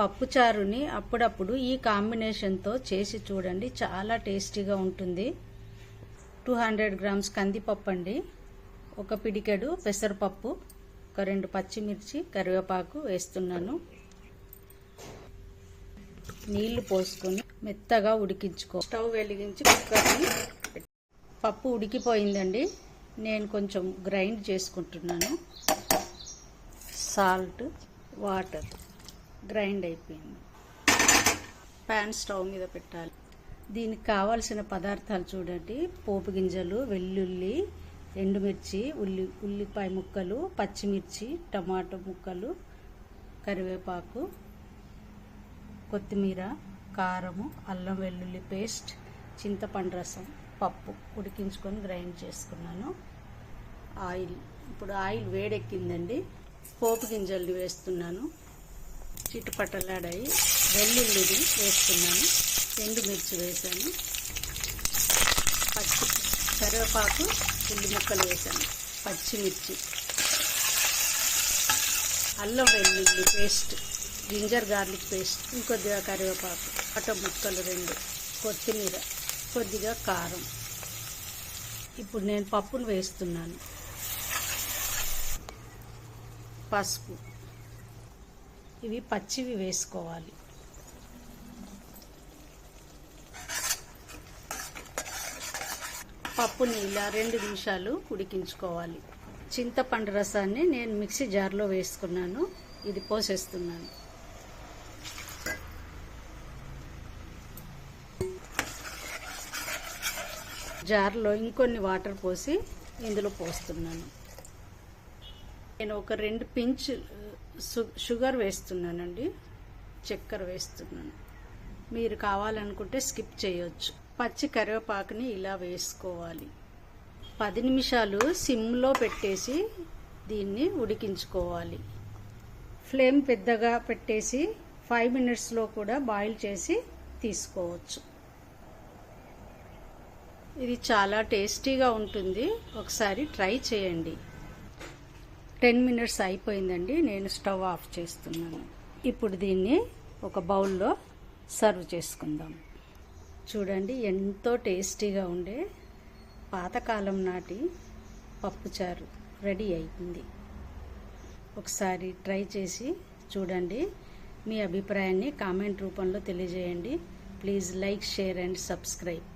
పప్పుచారుని అప్పుడప్పుడు ఈ కాంబినేషన్తో చేసి చూడండి. చాలా టేస్టీగా ఉంటుంది. టూ హండ్రెడ్ గ్రామ్స్ కందిపప్పు అండి ఒక పిడికెడు పెసరపప్పు ఒక రెండు పచ్చిమిర్చి కరివేపాకు వేస్తున్నాను. నీళ్ళు పోసుకొని మెత్తగా ఉడికించుకో స్టవ్ వెలిగించి కుక్కర్ని పప్పు ఉడికిపోయిందండి. నేను కొంచెం గ్రైండ్ చేసుకుంటున్నాను. Salt water. గ్రైండ్ అయిపోయింది. ప్యాన్ స్టవ్ మీద పెట్టాలి. దీనికి కావాల్సిన పదార్థాలు చూడండి. పోపు గింజలు వెల్లుల్లి ఎండుమిర్చి ఉల్లి ఉల్లిపాయ ముక్కలు పచ్చిమిర్చి టమాటో ముక్కలు కరివేపాకు కొత్తిమీర కారము అల్లం వెల్లుల్లి పేస్ట్ చింతపండు రసం పప్పు ఉడికించుకొని గ్రైండ్ చేసుకున్నాను. ఆయిల్ ఇప్పుడు ఆయిల్ వేడెక్కిందండి. పోపు గింజల్ని వేస్తున్నాను. చిట్టుపట్టలాడాయి. వెల్లుల్లిది వేస్తున్నాను ఎండుమిర్చి వేసాను. పచ్చి కరివేపాకు ఉల్లి ముక్కలు వేసాను. పచ్చిమిర్చి. అల్లం వెల్లుల్లి పేస్ట్ జింజర్ గార్లిక్ పేస్ట్ ఇంకొద్దిగా కరివేపాకు అట ముక్కలు రెండు కొత్తిమీర కొద్దిగా కారం. ఇప్పుడు నేను పప్పును వేస్తున్నాను. పసుపు. ఇవి పచ్చివి వేసుకోవాలి. పప్పుని ఇలా రెండు నిమిషాలు ఉడికించుకోవాలి. చింతపండు రసాన్ని నేను మిక్సీ జార్లో వేసుకున్నాను. ఇది పోసేస్తున్నాను. జార్లో ఇంకొన్ని వాటర్ పోసి ఇందులో పోస్తున్నాను. నేను ఒక రెండు పించ్ షుగర్ వేస్తున్నానండి. చక్కెర వేస్తున్నాను. మీరు కావాలనుకుంటే స్కిప్ చేయొచ్చు. పచ్చి కరివేపాకుని ఇలా వేసుకోవాలి. పది నిమిషాలు సిమ్లో పెట్టేసి దీన్ని ఉడికించుకోవాలి. ఫ్లేమ్ పెద్దగా పెట్టేసి ఫైవ్ మినిట్స్లో కూడా బాయిల్ చేసి తీసుకోవచ్చు. ఇది చాలా టేస్టీగా ఉంటుంది. ఒకసారి ట్రై చేయండి. టెన్ మినిట్స్ అయిపోయిందండి నేను స్టవ్ ఆఫ్ చేస్తున్నాను. ఇప్పుడు దీన్ని ఒక బౌల్లో సర్వ్ చేసుకుందాం. చూడండి ఎంతో టేస్టీగా ఉండే పాతకాలం నాటి పప్పుచారు రెడీ అయింది ఒకసారి ట్రై చేసి చూడండి మీ అభిప్రాయాన్ని కామెంట్ రూపంలో తెలియజేయండి. Please like share and subscribe.